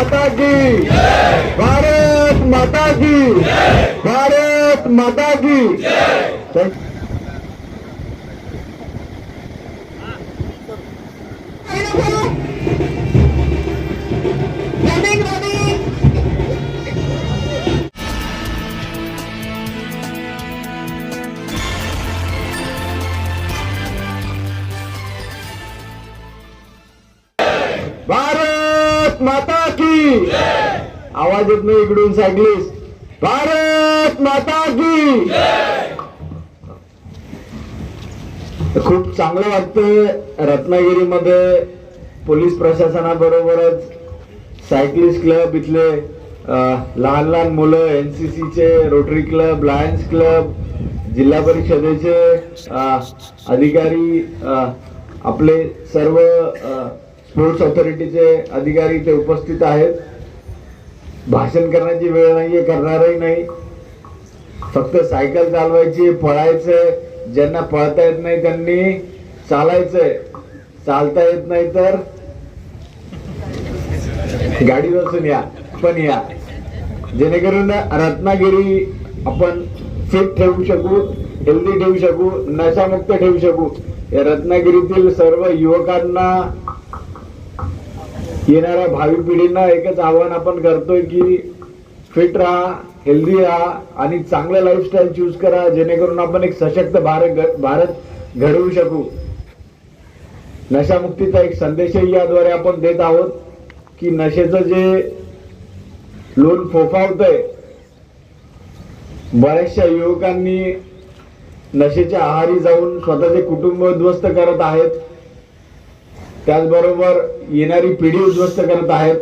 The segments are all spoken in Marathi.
माता की भारत माता की भारत माता की। आवाज येत नाही इकडून सांगलीस भारत माता की। खूप चांगलं वाटतं रत्नागिरीमध्ये पोलीस प्रशासनाबरोबरच सायकलिस्ट क्लब इथले लहान लहान मुलं एन सी सीचे रोटरी क्लब लायन्स क्लब जिल्हा परिषदेचे अधिकारी आपले सर्व स्पोर्ट्स ऑथॉरिटीचे अधिकारी ते उपस्थित आहेत. भाषण करण्याची वेळ नाहीये करणारही नाही. फक्त सायकल चालवायची पळायचंय ज्यांना पळता येत नाही त्यांनी चालायचंय चालता येत नाही तर गाडी बसून या पण या. जेणेकरून रत्नागिरी आपण फिट ठेवू शकू हेल्दी ठेवू शकू नशामुक्त ठेवू शकू. या रत्नागिरीतील सर्व युवकांना येणाऱ्या भावी पिढींना एकच आव्हान आपण करतोय की फिट राहा हेल्दी राहा आणि चांगलं लाईफस्टाईल चूज करा जेणेकरून आपण एक सशक्त भारत भारत घडवू शकू. नशामुक्तीचा एक संदेशही याद्वारे आपण देत आहोत की नशेचं जे लोन फोफावतंय बऱ्याचशा युवकांनी नशेच्या आहारी जाऊन स्वतःचे कुटुंब उद्ध्वस्त करत आहेत. त्याचबरोबर येणारी पिढी उद्ध्वस्त करत आहेत.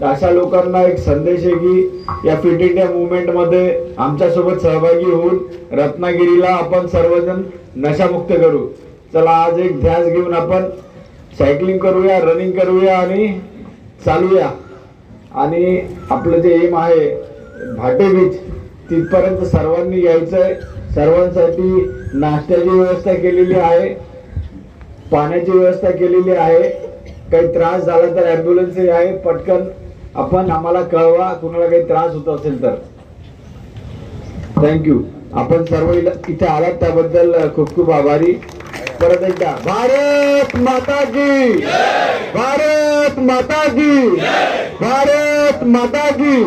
तर अशा लोकांना एक संदेश आहे की या फिट इंडिया मुवमेंटमध्ये आमच्यासोबत सहभागी होऊन रत्नागिरीला आपण सर्वजण नशामुक्त करू. चला आज एक ध्यास घेऊन आपण सायकलिंग करूया रनिंग करूया आणि चालूया. आणि आपलं जे एम आहे भाटे बीच तिथपर्यंत सर्वांनी यायचंय. सर्वांसाठी नाश्त्याची व्यवस्था केलेली आहे. पाण्याची व्यवस्था केलेली आहे. काही त्रास झाला तर ॲम्ब्युलन्सही आहे. पटकन आपण आम्हाला कळवा. कुणाला काही त्रास होत असेल तर. थँक्यू आपण सर्व इथे आलात त्याबद्दल खूप खूप आभारी. परत एकदा भारत माताजी भारत माताजी भारत माताजी